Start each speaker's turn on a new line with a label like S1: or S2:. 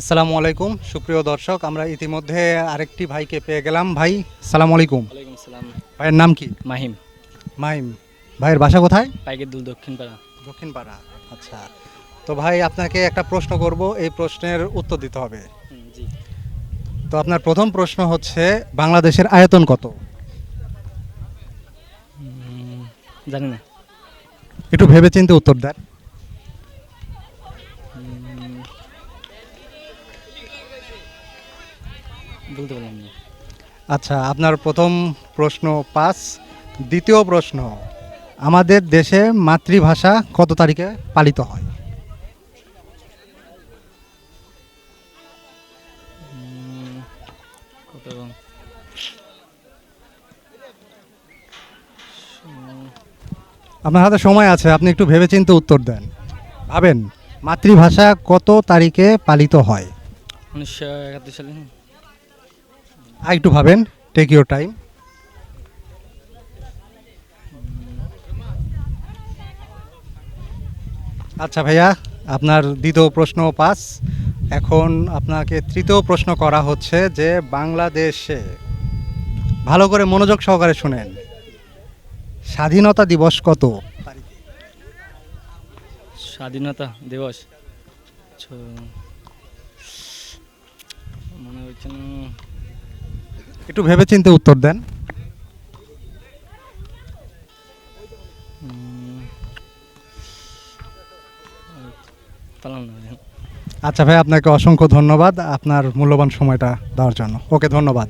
S1: আসসালামু আলাইকুম সুপ্রিয় দর্শক আমরা ইতিমধ্যে আরেকটি ভাইকে পেয়ে গেলাম। ভাই সালাম আলাইকুম। ভাইয়ের নাম কি?
S2: মাহিম।
S1: মাহিম। ভাইয়ের বাসা কোথায়?
S2: পাইকের দুল দক্ষিণ পাড়া
S1: দক্ষিণ পাড়া আচ্ছা। তো ভাই আপনাকে একটা প্রশ্ন করব এই প্রশ্নের উত্তর দিতে হবে। তো আপনার প্রথম প্রশ্ন হচ্ছে বাংলাদেশের আয়তন কত?
S2: জানি না।
S1: একটু ভেবেচিন্তে উত্তর দেন।
S2: বলতে পারলাম না
S1: আচ্ছা আপনার প্রথম প্রশ্ন পাস দ্বিতীয় প্রশ্ন আমাদের দেশে মাতৃভাষা কত তারিখে পালিত হয়? আপনার হাতে সময় আছে আপনি একটু ভেবেচিন্তে উত্তর দেন। ভাবেন মাতৃভাষা কত তারিখে পালিত হয়?
S2: উনিশশো একাত্তর সালে।
S1: আর একটু ভাবেন টেক ইউর টাইম আচ্ছা ভাইয়া, আপনার দ্বিতীয় প্রশ্ন পাস। এখন আপনাকে তৃতীয় প্রশ্ন করা হচ্ছে যে বাংলাদেশে, ভালো করে মনোযোগ সহকারে শুনেন, স্বাধীনতা দিবস কত?
S2: স্বাধীনতা দিবস? মনে হচ্ছে না
S1: ভেবে চিন্তে উত্তর দেন। আচ্ছা ভাই, আপনাকে অসংখ্য ধন্যবাদ আপনার মূল্যবান সময়টা দেওয়ার জন্য ওকে, ধন্যবাদ